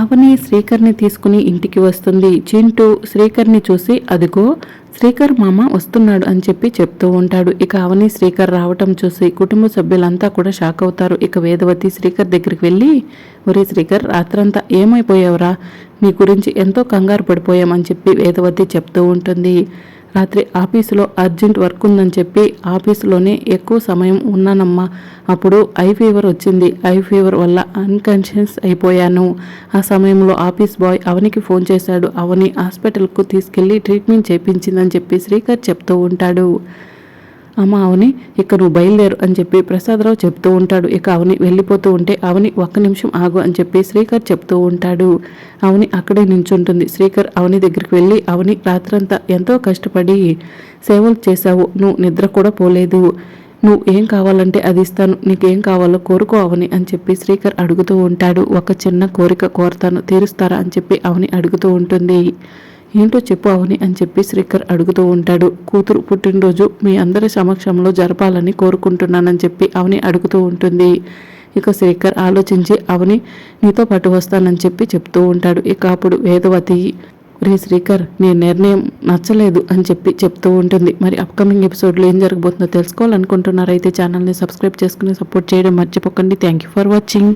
అవని శ్రీకర్ని తీసుకుని ఇంటికి వస్తుంది. చింటూ శ్రీకర్ని చూసి అదిగో శ్రీకర్ మామ వస్తున్నాడు అని చెప్పి చెప్తూ ఉంటాడు. ఇక అవని శ్రీకర్ రావటం చూసి కుటుంబ సభ్యులంతా కూడా షాక్ అవుతారు. ఇక వేదవతి శ్రీకర్ దగ్గరికి వెళ్ళి ఒరే శ్రీకర్ రాత్రంతా ఏమైపోయావురా? నీ గురించి ఎంతో కంగారు పడిపోయామని చెప్పి వేదవతి చెప్తూ ఉంటుంది. రాత్రి ఆఫీసులో అర్జెంట్ వర్క్ ఉందని చెప్పి ఆఫీసులోనే ఎక్కువ సమయం ఉన్నానమ్మా. అప్పుడు ఐ ఫీవర్ వచ్చింది. ఐ ఫీవర్ వల్ల అన్కాన్షియస్ అయిపోయాను. ఆ సమయంలో ఆఫీస్ బాయ్ అవనికి ఫోన్ చేశాడు. అవని హాస్పిటల్కు తీసుకెళ్ళి ట్రీట్మెంట్ చేయించిందని చెప్పి శ్రీకర్ చెప్తూ ఉంటాడు. అమ్మ అవని ఇక నువ్వు బయలుదేరు అని చెప్పి ప్రసాదరావు చెప్తూ ఉంటాడు. ఇక అవని వెళ్ళిపోతూ ఉంటే అవని ఒక్క నిమిషం ఆగు అని చెప్పి శ్రీకర్ చెప్తూ ఉంటాడు. అవని అక్కడే నించుంటుంది. శ్రీకర్ అవని దగ్గరికి వెళ్ళి అవని రాత్రంతా ఎంతో కష్టపడి సేవలు చేశావు. నువ్వు నిద్ర కూడా పోలేదు. నువ్వు ఏం కావాలంటే అది ఇస్తాను. నీకేం కావాలో కోరుకో అవని అని చెప్పి శ్రీకర్ అడుగుతూ ఉంటాడు. ఒక చిన్న కోరిక కోరతాను తీరుస్తారా అని చెప్పి అవని అడుగుతూ ఉంటుంది. ఏంటో చెప్పు అవని అని చెప్పి శ్రీకర్ అడుగుతూ ఉంటాడు. కూతురు పుట్టినరోజు మీ అందరి సమక్షంలో జరపాలని కోరుకుంటున్నానని చెప్పి అవని అడుగుతూ ఉంటుంది. ఇక శ్రీకర్ ఆలోచించి అవని నీతో పాటు వస్తానని చెప్పి చెప్తూ ఉంటాడు. ఇక అప్పుడు వేదవతి రే శ్రీకర్ నీ నిర్ణయం నచ్చలేదు అని చెప్పి చెప్తూ ఉంటుంది. మరి అప్కమింగ్ ఎపిసోడ్లో ఏం జరగబోతుందో తెలుసుకోవాలనుకుంటున్నారైతే ఛానల్ని సబ్స్క్రైబ్ చేసుకుని సపోర్ట్ చేయడం మర్చిపోకండి. Thank you for watching